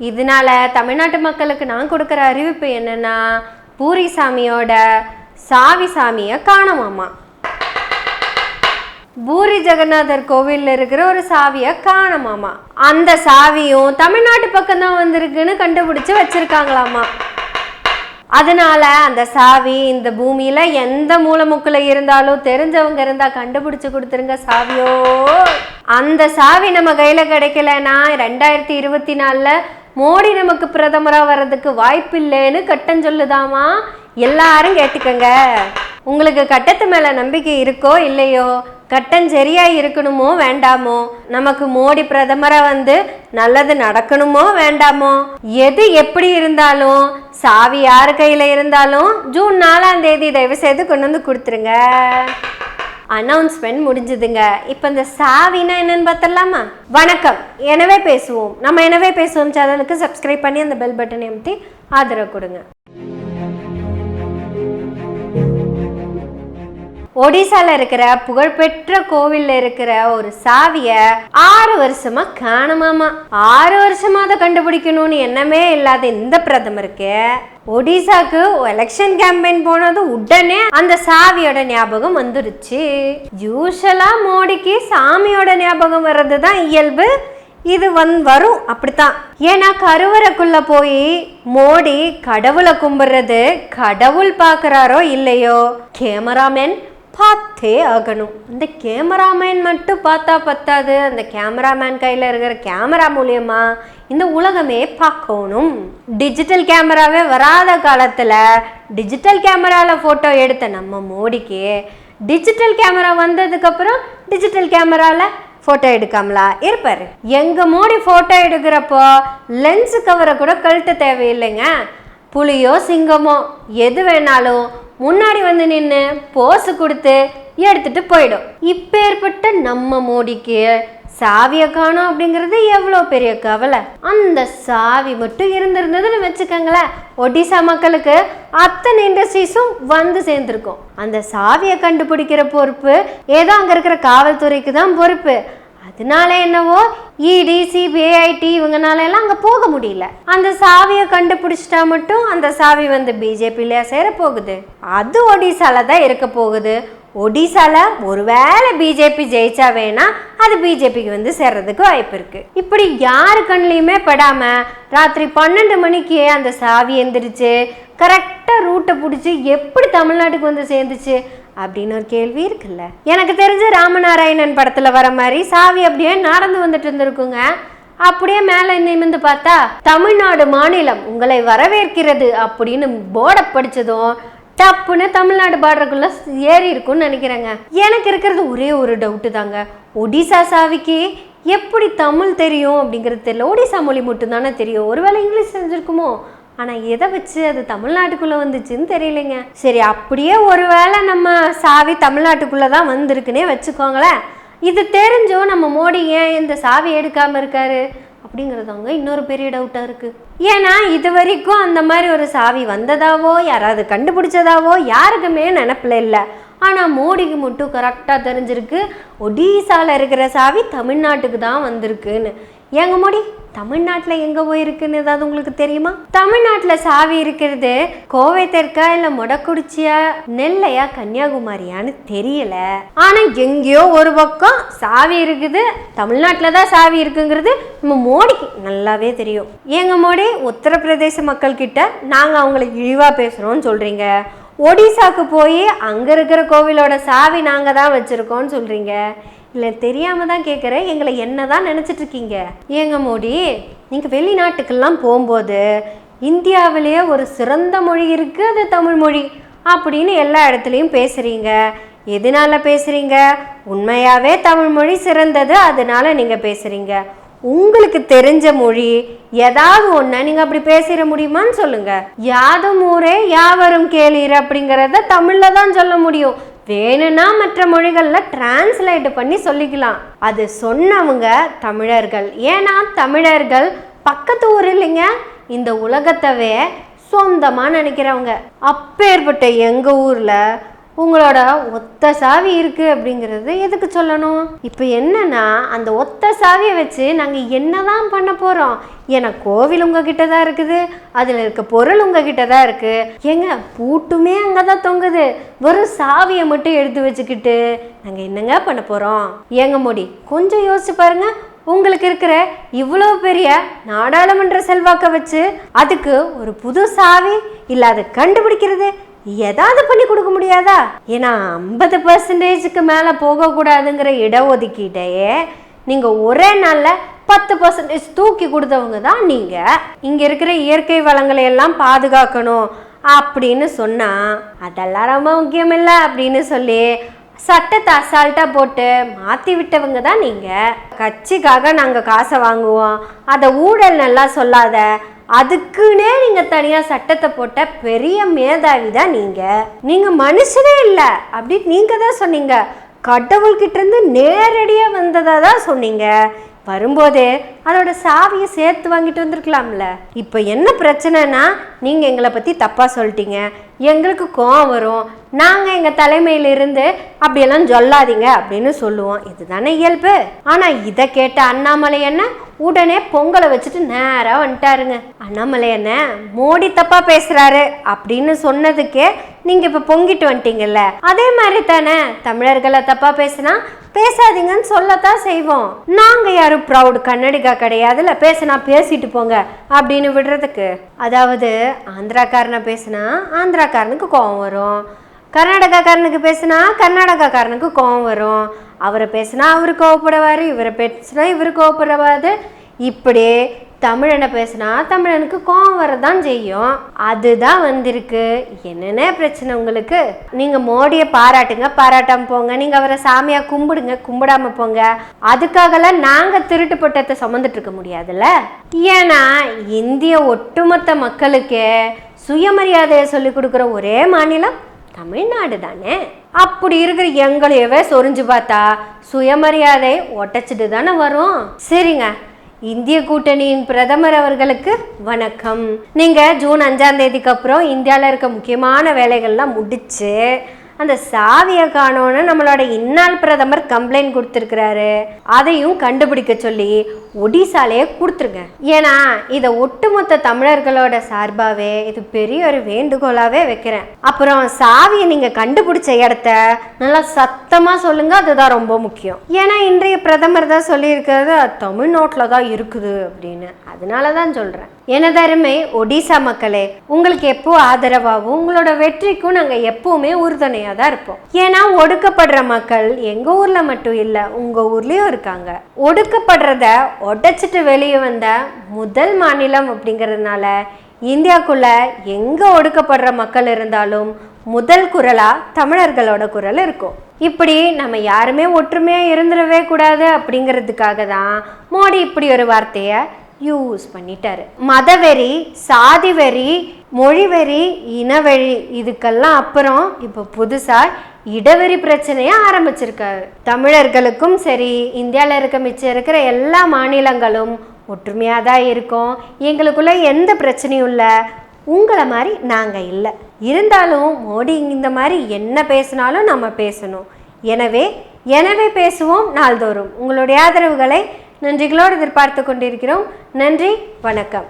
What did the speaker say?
இதனால தமிழ்நாட்டு மக்களுக்கு நான் கொடுக்குற அறிவிப்பு என்னன்னா பூரி சாமியோட சாவி சாமியை காணமாமா. பூரி ஜெகநாதர் கோவில்ல இருக்கிற ஒரு சாவியை காணமாமா. அந்த சாவியும் தமிழ்நாட்டு பக்கம்தான் வந்திருக்குன்னு கண்டுபிடிச்சு வச்சிருக்காங்களாமா. அதனால அந்த சாவி இந்த பூமியில எந்த மூலமுக்குல இருந்தாலும் தெரிஞ்சவங்க இருந்தா கண்டுபிடிச்சு கொடுத்துருங்க சாவியோ. அந்த சாவி நம்ம கையில கிடைக்கலன்னா ரெண்டாயிரத்தி இருபத்தி நாலுல மோடி நமக்கு பிரதமராக வர்றதுக்கு வாய்ப்பில்லைன்னு கட்டம் சொல்லுதாமா? எல்லாரும் கேட்டுக்கங்க. உங்களுக்கு கட்டத்து மேலே நம்பிக்கை இருக்கோ இல்லையோ கட்டம் சரியாக இருக்கணுமோ வேண்டாமோ நமக்கு மோடி பிரதமராக வந்து நல்லது நடக்கணுமோ வேண்டாமோ எது எப்படி இருந்தாலும் சாவி யார் கையில் இருந்தாலும் ஜூன் நாலாம் தேதி தயவு செய்து கொண்டு வந்து கொடுத்துருங்க. அனௌன்ஸ்மெண்ட் முடிஞ்சுதுங்க. இப்போ இந்த சாவினா என்னன்னு பார்த்தலாமா வணக்கம். எனவே பேசுவோம். நம்ம எனவே பேசுவோம் சேனலுக்கு சப்ஸ்கிரைப் பண்ணி அந்த பெல் பட்டனை அமுத்தி ஆதரவு கொடுங்க. ஒடிசால இருக்கிற புகழ்பெற்ற கோவில்ல இருக்கிற ஒரு சாவிய ஆறு வருஷமா காணமாமா. ஆறு வருஷமா அதை கண்டுபிடிக்கணும்னு எண்ணமே இல்லாத இந்த பிரதமருக்கு ஒடிசாக்கு எலெக்ஷன் கேம்பெயின் போனது உடனே அந்த சாவியோட ஞாபகம் வந்துருச்சு. யூஸ்வலா மோடிக்கு சாமியோட ஞாபகம் வர்றது தான் இயல்பு. இது வந் வரும் அப்படித்தான். ஏன்னா கருவறைக்குள்ள போய் மோடி கடவுளை கும்பிடுறது கடவுள் பார்க்குறாரோ இல்லையோ? கேமராமேன் பார்த்தே ஆகணும். இந்த கேமராமேன் மட்டும் பார்த்தா பத்தாது. அந்த கேமராமேன் கையில் இருக்கிற கேமரா மூலியமா இந்த உலகமே பார்க்கணும். டிஜிட்டல் கேமராவே வராத காலத்தில் டிஜிட்டல் கேமராவில் ஃபோட்டோ எடுத்த நம்ம மோடிக்கு டிஜிட்டல் கேமரா வந்ததுக்கப்புறம் டிஜிட்டல் கேமராவில் ஃபோட்டோ எடுக்காமலா? இருப்பார். எங்கள் மோடி ஃபோட்டோ எடுக்கிறப்போ லென்ஸு கவரை கூட கழட்ட தேவையில்லைங்க. புலியோ சிங்கமோ எது வேணாலும் முன்னாடி வந்து நின்று போஸ் கொடுத்து எடுத்துட்டு போயிடும். இப்போ ஏற்பட்ட நம்ம மோடிக்கு சாவியை காணோம் அப்படிங்கிறது எவ்வளோ பெரிய கவலை. அந்த சாவி மட்டும் இருந்திருந்ததுன்னு வச்சுக்கோங்களேன் ஒடிசா மக்களுக்கு அத்தனை இண்டஸ்ட்ரீஸும் வந்து சேர்ந்துருக்கும். அந்த சாவியை கண்டுபிடிக்கிற பொறுப்பு ஏதோ அங்கே இருக்கிற காவல்துறைக்கு தான் பொறுப்பு. அதனால என்னவோ இடிசி இடி இவங்கனால எல்லாம் அங்கே போக முடியல. அந்த சாவியை கண்டுபிடிச்சிட்டா மட்டும் அந்த சாவி வந்து பிஜேபியில சேர போகுது. அது ஒடிசால தான் இருக்க போகுது. ஒடிசால ஒருவேளை பிஜேபி ஜெயிச்சா வேணா அது பிஜேபிக்கு வந்து சேர்றதுக்கு வாய்ப்பு இருக்கு. இப்படி யாரு கண்ணிலையுமே படாம ராத்திரி பன்னெண்டு மணிக்கு அந்த சாவி எந்திரிச்சு கரெக்டாக ரூட்டை பிடிச்சி எப்படி தமிழ்நாட்டுக்கு வந்து சேர்ந்துச்சு அப்படின்னு ஒரு கேள்வி இருக்குல்ல? எனக்கு தெரிஞ்ச ராமநாராயணன் படத்துல வர மாதிரி சாவி அப்படியே நடந்து வந்துட்டு இருந்திருக்குங்க. அப்படியே மேலே நிமிந்து பார்த்தா தமிழ்நாடு மாநிலம் உங்களை வரவேற்கிறது அப்படின்னு போர்டை படிச்சதும் டப்புன்னு தமிழ்நாடு பார்டருக்குள்ள ஏறி இருக்கும்னு நினைக்கிறேங்க. எனக்கு இருக்கிறது ஒரே ஒரு டவுட்டு தாங்க. ஒடிசா சாவிக்கு எப்படி தமிழ் தெரியும் அப்படிங்கிறது தெரியல. ஒடிசா மொழி மட்டும்தானே தெரியும். ஒருவேளை இங்கிலீஷ் தெரிஞ்சிருக்குமோ? ஆனால் எதை வச்சு அது தமிழ்நாட்டுக்குள்ளே வந்துச்சுன்னு தெரியலைங்க. சரி அப்படியே ஒருவேளை நம்ம சாவி தமிழ்நாட்டுக்குள்ளே தான் வந்திருக்குன்னே வச்சுக்கோங்களேன். இது தெரிஞ்சும் நம்ம மோடி ஏன் இந்த சாவி எடுக்காமல் இருக்காரு அப்படிங்கிறதவங்க இன்னொரு பெரிய டவுட்டாக இருக்குது ஏன்னா இது வரைக்கும் அந்த மாதிரி ஒரு சாவி வந்ததாவோ யாராவது கண்டுபிடிச்சதாவோ யாருக்குமே நினப்பில் இல்லை. ஆனால் மோடிக்கு மட்டும் கரெக்டாக தெரிஞ்சிருக்கு. ஒடிசால இருக்கிற சாவி தமிழ்நாட்டுக்கு தான் வந்திருக்குன்னு. ஏங்க மோடி தமிழ்நாட்டில் எங்கே போயிருக்குன்னு ஏதாவது உங்களுக்கு தெரியுமா? தமிழ்நாட்டில் சாவி இருக்கிறது கோவை தெற்கா இல்லை மொடக்குடிச்சியா நெல்லையா கன்னியாகுமரியான்னு தெரியல. ஆனால் எங்கேயோ ஒரு பக்கம் சாவி இருக்குது தமிழ்நாட்டில் தான் சாவி இருக்குங்கிறது நம்ம மோடிக்கு நல்லாவே தெரியும். ஏங்க மோடி உத்தரப்பிரதேச மக்கள் கிட்ட நாங்கள் அவங்களை இழிவாக பேசுகிறோம்னு சொல்கிறீங்க ஒடிசாக்கு போய் அங்கே இருக்கிற கோவிலோட சாவி நாங்கள் தான் வச்சுருக்கோம்னு சொல்கிறீங்க இல்லை தெரியாமல் தான் கேட்குறேன் எங்களை என்ன தான் நினச்சிட்ருக்கீங்க ஏங்க மோடி நீங்கள் வெளிநாட்டுக்கெல்லாம் போகும்போது இந்தியாவிலேயே ஒரு சிறந்த மொழி இருக்குது அது தமிழ் மொழி அப்படின்னு எல்லா இடத்துலையும் பேசுகிறீங்க எதனால பேசுகிறீங்க உண்மையாகவே தமிழ்மொழி சிறந்தது அதனால நீங்கள் பேசுகிறீங்க உங்களுக்கு தெரிஞ்ச மொழி ஏதாவது ஒன்று நீங்கள் அப்படி பேசிட முடியுமான்னு சொல்லுங்கள் யாதும் ஊரே யாவரும் கேளீர் அப்படிங்கிறத தமிழில் தான் சொல்ல முடியும். வேணும்னா மற்ற மொழிகளில் டிரான்ஸ்லேட் பண்ணி சொல்லிக்கலாம். அது சொன்னவங்க தமிழர்கள். ஏன்னா தமிழர்கள் பக்கத்து ஊர் இல்லைங்க. இந்த உலகத்தவே சொந்தமாக நினைக்கிறவங்க. அப்பேற்பட்ட எங்கள் ஊரில் உங்களோட ஒத்த சாவி இருக்கு அப்படிங்கிறது எதுக்கு சொல்லணும்? இப்போ என்னன்னா அந்த ஒத்த சாவியை வச்சு நாங்கள் என்னதான் பண்ண போறோம்? ஏன்னா கோவில் உங்ககிட்ட தான் இருக்குது. அதில் இருக்க பொருள் உங்ககிட்ட தான் இருக்கு. ஏங்க பூட்டுமே அங்கே தான் தொங்குது. வெறும் சாவியை மட்டும் எடுத்து வச்சுக்கிட்டு நாங்கள் என்னங்க பண்ண போறோம்? ஏங்க மோடி கொஞ்சம் யோசிச்சு பாருங்க. உங்களுக்கு இருக்கிற இவ்வளோ பெரிய நாடாளுமன்ற செல்வாக்கை வச்சு அதுக்கு ஒரு புது சாவி இல்லை அதை கண்டுபிடிக்கிறது ஏதாவது பண்ணி கொடுக்க முடியாதா? ஏன்னா ஐம்பது பர்சன்டேஜுக்கு மேலே போகக்கூடாதுங்கிற இடஒதுக்கீட்டையே நீங்கள் ஒரே நாளில் பத்து பர்சன்டேஜ் தூக்கி கொடுத்தவங்க தான் நீங்கள் இங்கே இருக்கிற இயற்கை வளங்களை எல்லாம் பாதுகாக்கணும் அப்படின்னு சொன்னால் அதெல்லாம் ரொம்ப முக்கியம் இல்லை அப்படின்னு சொல்லி சட்டத்தை அசால்ட்டாக போட்டு மாற்றி விட்டவங்க தான் நீங்கள் கட்சிக்காக நாங்கள் காசை வாங்குவோம். அதை ஊழல் நல்லா சொல்லாத அதுக்குன்னே நீங்கள் தனியாக சட்டத்தை போட்ட பெரிய மேதாவி தான் நீங்கள் நீங்கள் மனுஷனே இல்லை அப்படின்னு நீங்கள் தான் சொன்னீங்க. கடவுள்கிட்ட இருந்து நேரடியாக வந்ததாக தான் சொன்னீங்க. வரும்போதே அதோட சாவியை சேர்த்து வாங்கிட்டு வந்திருக்கலாம்ல. இப்போ என்ன பிரச்சனைனா நீங்கள் எங்களை பற்றி தப்பாக சொல்லிட்டீங்க. எங்களுக்கு கோவம் வரும். நாங்கள் எங்கள் தலைமையிலிருந்து அப்படியெல்லாம் சொல்லாதீங்க அப்படின்னு சொல்லுவோம். இதுதானே இயல்பு? ஆனால் இதை கேட்ட அண்ணாமலை என்ன? உடனே பொங்கலை வச்சுட்டு நேராக வந்துட்டாருங்க. அண்ணாமலை என்ன மோடி தப்பா பேசுறாரு அப்படின்னு சொன்னதுக்கே நீங்க இப்ப பொங்கிட்டு வந்துட்டீங்கல்ல. அதே மாதிரி தானே தமிழர்களை தப்பா பேசினா பேசாதீங்கன்னு சொல்லத்தான் செய்வோம். நாங்க யாரும் ப்ரௌட் கன்னடிகா கிடையாதுல பேசினா பேசிட்டு போங்க அப்படின்னு விடுறதுக்கு. அதாவது ஆந்திராக்காரனை பேசினா ஆந்திராக்காரனுக்கு கோவம் வரும். கர்நாடகாக்காரனுக்கு பேசினா கர்நாடகாக்காரனுக்கு கோவம் வரும். அவரை பேசினா அவர் கோவப்படுவார் இவரை பேசினா இவர் கோவப்படுவாரு. இப்படி தமிழனை பேசுனா தமிழனுக்கு கோவம் வரதான் செய்யும். அதுதான் வந்திருக்கு. என்னென்ன பிரச்சனை உங்களுக்கு? நீங்கள் மோடியை பாராட்டுங்க பாராட்டாம போங்க. நீங்கள் அவரை சாமியாக கும்பிடுங்க கும்பிடாம போங்க. அதுக்காகலாம் நாங்கள் திருட்டு பட்டத்தை சுமந்துட்டு இருக்க முடியாதுல்ல? ஏன்னா இந்திய ஒட்டுமொத்த மக்களுக்கே சுயமரியாதையை சொல்லிக் கொடுக்குற ஒரே மாநிலம் தமிழ்நாடு தானே? அப்படி இருக்கிற எங்களையவே சொரிஞ்சு பார்த்தா சுயமரியாதை ஒட்டச்சிட்டு தானே வரும். சரிங்க இந்திய கூட்டணியின் பிரதமர் அவர்களுக்கு வணக்கம். நீங்க ஜூன் அஞ்சாம் தேதிக்கு அப்புறம் இந்தியாவில் இருக்க முக்கியமான வேலைகள்லாம் முடிச்சு அந்த சாவியை காணோன்னு நம்மளோட இந்நாள் பிரதமர் கம்ப்ளைண்ட் கொடுத்துருக்கிறாரு. அதையும் கண்டுபிடிக்க சொல்லி ஒடிசாலேயே கொடுத்துருங்க. ஏன்னா இதை ஒட்டுமொத்த தமிழர்களோட சார்பாகவே இது பெரிய ஒரு வேண்டுகோளாகவே வைக்கிறேன். அப்புறம் சாவியை நீங்கள் கண்டுபிடிச்ச இடத்த நல்லா சத்தமாக சொல்லுங்க அதுதான் ரொம்ப முக்கியம். ஏன்னா இன்றைய பிரதமர் தான் சொல்லியிருக்கிறது அது தமிழ்நாட்டில் தான் இருக்குது அப்படின்னு. அதனால தான் சொல்கிறேன் எனதருமை ஒடிசா மக்களே உங்களுக்கு எப்போ ஆதரவாகவும் உங்களோட வெற்றிக்கும் நாங்கள் எப்போவுமே உறுதுணையாக தான் இருப்போம். ஏன்னா ஒடுக்கப்படுற மக்கள் எங்கள் ஊரில் மட்டும் இல்லை உங்கள் ஊர்லேயும் இருக்காங்க. ஒடுக்கப்படுறத உடச்சிட்டு வெளியே வந்த முதல் மாநிலம் அப்படிங்கிறதுனால இந்தியாக்குள்ள எங்கே ஒடுக்கப்படுற மக்கள் இருந்தாலும் முதல் குரலா தமிழர்களோட குரல் இருக்கும். இப்படி நம்ம யாருமே ஒற்றுமையாக இருந்துடவே கூடாது அப்படிங்கிறதுக்காக தான் மோடி இப்படி ஒரு வார்த்தையை யூஸ் பண்ணிட்டாரு. மதவெறி சாதி வெறி மொழிவெறி இனவெறி இதுக்கெல்லாம் அப்புறம் இப்போ புதுசாக இடவெறி பிரச்சனையை ஆரம்பிச்சிருக்காரு. தமிழர்களுக்கும் சரி இந்தியாவில் இருக்க மிச்சம் இருக்கிற எல்லா மாநிலங்களும் ஒற்றுமையாக தான் இருக்கோம். எங்களுக்குள்ள எந்த பிரச்சனையும் இல்லை. உங்களை மாதிரி நாங்கள் இல்லை. இருந்தாலும் மோடி இந்த மாதிரி என்ன பேசினாலும் நம்ம பேசணும். எனவே எனவே பேசுவோம் நாள்தோறும். உங்களுடைய ஆதரவுகளை நன்றிகளோடு எதிர்பார்த்து கொண்டிருக்கிறோம். நன்றி வணக்கம்.